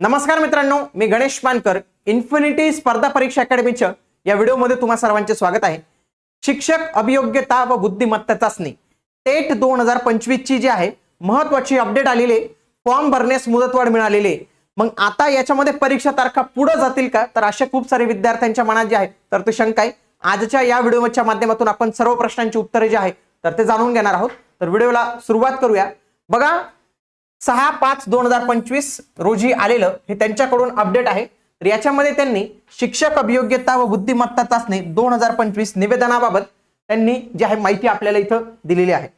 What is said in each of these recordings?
नमस्कार मित्रांनो मी गणेश मानकर इन्फिनिटी स्पर्धा परीक्षा अकॅडमीच्या या व्हिडिओमध्ये तुम्हा सर्वांचे स्वागत आहे. शिक्षक अभियोग्यता व बुद्धिमत्ता चाचणी टेट दोन हजार पंचवीस ची जी आहे महत्वाची अपडेट आलेली आहे. फॉर्म भरण्यास मुदतवाढ मिळालेली आहे. मग आता याच्यामध्ये परीक्षा तारखा पुढे जातील का? तर अशा खूप सारे विद्यार्थ्यांच्या मनात जे आहे तर ते शंका आहे. आजच्या या व्हिडिओच्या माध्यमातून आपण सर्व प्रश्नांची उत्तरे जे आहे तर ते जाणून घेणार आहोत. तर व्हिडिओला सुरुवात करूया. बघा सहा पाच दोन हजार पंचवीस रोजी आलेलं हे त्यांच्याकडून अपडेट आहे. तर याच्यामध्ये त्यांनी शिक्षक अभियोग्यता व बुद्धिमत्ता चाचणी दोन हजार पंचवीस निवेदनाबाबत त्यांनी जी आहे माहिती आपल्याला इथं दिलेली आहे.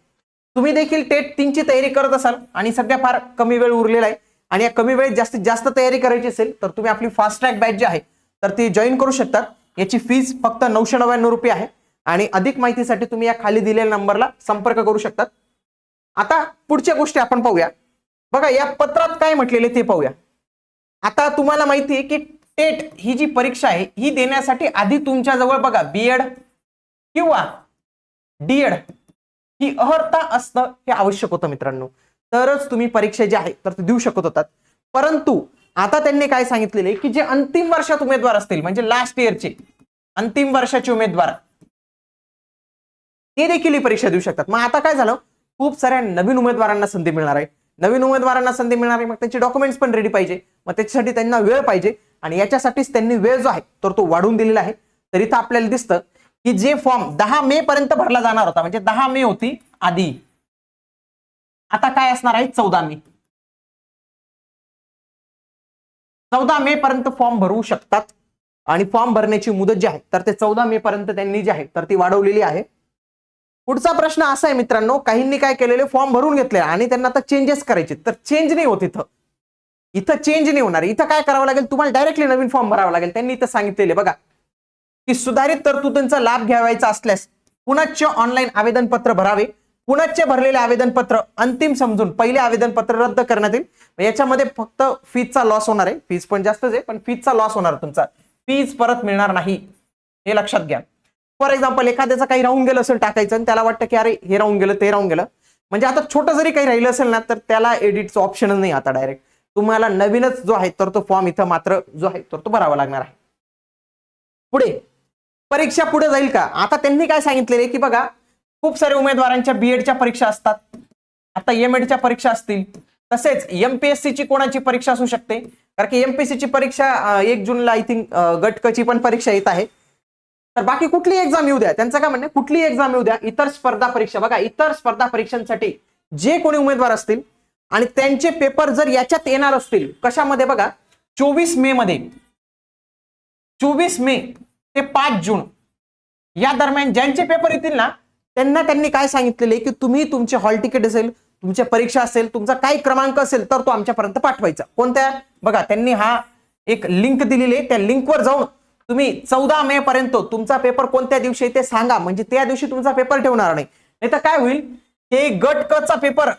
तुम्ही देखील टेट तीनची तयारी करत असाल आणि सध्या फार कमी वेळ उरलेला आहे आणि या कमी वेळेत जास्तीत जास्त तयारी करायची असेल तर तुम्ही आपली फास्ट ट्रॅक बॅच जी आहे तर ती जॉईन करू शकतात याची फीज फक्त नऊशे नव्याण्णव रुपये आहे आणि अधिक माहितीसाठी तुम्ही या खाली दिलेल्या नंबरला संपर्क करू शकतात आता पुढच्या गोष्टी आपण पाहूया. बघा या पत्रात काय म्हटलेले ते पाहूया. आता तुम्हाला माहिती आहे की टेट ही जी परीक्षा आहे ही देण्यासाठी आधी तुमच्या जवळ बघा बीएड किंवा डीएड ही अर्हता असणं हे आवश्यक होतं मित्रांनो. तरच तुम्ही परीक्षा जी आहे तर ते देऊ शकत होतात. परंतु आता त्यांनी काय सांगितलेले की जे अंतिम वर्षात उमेदवार असतील म्हणजे लास्ट इयरचे अंतिम वर्षाचे उमेदवार ते देखील ही परीक्षा देऊ शकतात. मग आता काय झालं? खूप साऱ्या नवीन उमेदवारांना संधी मिळणार आहे. नवीन उमेदवारांना संधी मिळणार आहे मग त्यांचे डॉक्युमेंट्स पण रेडी पाहिजे. मग त्याच्यासाठी त्यांना वेळ पाहिजे आणि याच्यासाठीच त्यांनी वेळ जो आहे तर तो वाढवून दिलेला आहे. तर इथं आपल्याला दिसतं की जे फॉर्म दहा मे पर्यंत भरला जाणार होता म्हणजे दहा मे होती आधी. आता काय असणार आहे? चौदा मे. चौदा मे पर्यंत फॉर्म भरू शकतात. आणि फॉर्म भरण्याची मुदत जी आहे तर ते चौदा मे पर्यंत त्यांनी जी आहे तर ती वाढवलेली आहे. पुढचा प्रश्न असा आहे मित्रांनो काहींनी काय केलेले फॉर्म भरून घेतले आणि त्यांना आता चेंजेस करायचे. तर चेंज नाही होत इथं. इथं चेंज नाही होणार. इथं काय करावं लागेल? तुम्हाला डायरेक्टली नवीन फॉर्म भरावा लागेल. त्यांनी इथं सांगितलेले बघा. की सुधारित तरतुदींचा लाभ घ्यावायचा असल्यास पुनच्च ऑनलाईन आवेदनपत्र भरावे? पुनच्च भरलेले आवेदनपत्र अंतिम समजून पहिले आवेदनपत्र रद्द करण्यात येईल? याच्यामध्ये फक्त फीजचा लॉस होणार आहे. फीज पण जास्तच आहे पण फीजचा लॉस होणार तुमचा. फीज परत मिळणार नाही. हे लक्षात घ्या. फॉर एक्झाम्पल एखाद्याचं काही राहून गेलं असेल टाकायचं आणि त्याला वाटतं की अरे हे राहून गेलं ते राहून गेलं. म्हणजे आता छोटं जरी काही राहिलं असेल ना तर त्याला एडिटचं ऑप्शनच नाही आता डायरेक्ट तुम्हाला नवीनच जो आहे तर तो फॉर्म इथं मात्र जो आहे तर तो भरावा लागणार आहे. पुढे. परीक्षा पुढे जाईल का? आता त्यांनी काय सांगितलेले की बघा खूप सारे उमेदवारांच्या बीएडच्या परीक्षा असतात. आता एम एडच्या परीक्षा असतील. तसेच एमपीएससी ची कोणाची परीक्षा असू शकते? कारण की एमपीएससी ची परीक्षा एक जूनला आय थिंक गटकची पण परीक्षा येत आहे. तर बाकी कुठली एक्झाम येऊ द्या? त्यांचं काय म्हणणं कुठली एक्झाम येऊ द्या? इतर स्पर्धा परीक्षा. बघा इतर स्पर्धा परीक्षांसाठी जे कोणी उमेदवार असतील आणि त्यांचे पेपर जर याच्यात येणार असतील कशामध्ये बघा? चोवीस मे मध्ये. चोवीस मे ते पाच जून. या दरम्यान ज्यांचे पेपर येतील ना त्यांना त्यांनी काय सांगितलेले की तुम्ही तुमचे हॉल तिकीट असेल तुमच्या परीक्षा असेल तुमचा काही क्रमांक असेल तर तो आमच्यापर्यंत पाठवायचा. कोणत्या? बघा त्यांनी हा एक लिंक दिलेली आहे. त्या लिंकवर जाऊन तुम्ही चौदा मे पर्यंत तुमचा पेपर कोणत्या दिवशी आहे ते सांगा. म्हणजे त्या दिवशी तुमचा पेपर ठेवणार नाही. नाही तर काय होईल? हे गट क चा पेपर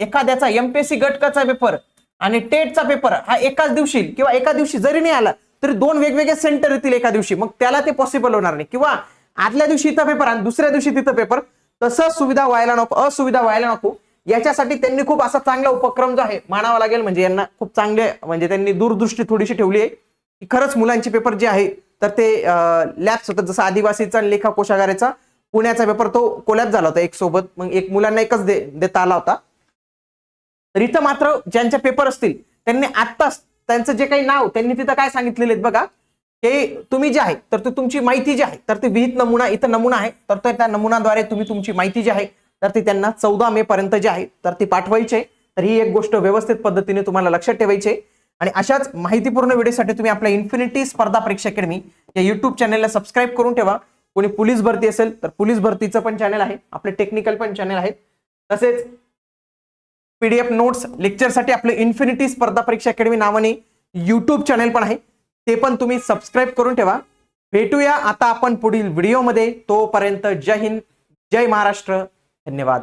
एखाद्याचा एमपीएससी गट क चा पेपर आणि टेटचा पेपर हा एकाच दिवशी किंवा एका दिवशी जरी नाही आला तरी दोन वेगवेगळे सेंटर येतील एका दिवशी. मग त्याला ते पॉसिबल होणार नाही. किंवा आदल्या दिवशी इथं पेपर आणि दुसऱ्या दिवशी तिथं पेपर तसं सुविधा व्हायला नको असुविधा व्हायला नको. याच्यासाठी त्यांनी खूप असा चांगला उपक्रम जो आहे मानावा लागेल. म्हणजे यांना खूप चांगले म्हणजे त्यांनी दूरदृष्टी थोडीशी ठेवली आहे की खरंच मुलांचे पेपर जे आहे तर ते लॅब्स होतं. जसं आदिवासीचा आणि लेखा कोशागाराचा पुण्याचा पेपर तो कोलॅप झाला होता एक सोबत. मग एक मुलांना एकच दे देता आला होता. तर इथं मात्र ज्यांचे पेपर असतील त्यांनी आत्ताच त्यांचं जे काही नाव त्यांनी तिथं काय सांगितलेले आहेत बघा. हे तुम्ही जे आहे तर ते तुमची माहिती जी आहे तर ते विहित नमुना इथं नमुना आहे. तर तो त्या नमुनाद्वारे तुम्ही तुमची माहिती जी आहे तर ती त्यांना चौदा मे पर्यंत जी आहे तर ती पाठवायची. आहे तर ही एक गोष्ट व्यवस्थित पद्धतीने तुम्हाला लक्षात ठेवायची आहे. आणि अशाच माहितीपूर्ण व्हिडिओसाठी तुम्ही आपल्या इन्फिनिटी स्पर्धा परीक्षा अकॅडमी या युट्यूब चॅनलला सबस्क्राईब करून ठेवा. कोणी पोलीस भरती असेल तर पोलीस भरतीचं पण चॅनल आहे. आपले टेक्निकल पण चॅनल आहेत. तसेच पीडीएफ नोट्स लेक्चरसाठी आपले इन्फिनिटी स्पर्धा परीक्षा अकॅडमी नावाने युट्यूब चॅनल पण आहे. ते पण तुम्ही सबस्क्राईब करून ठेवा. भेटूया आता आपण पुढील व्हिडिओमध्ये तोपर्यंत जय हिंद जय महाराष्ट्र. धन्यवाद.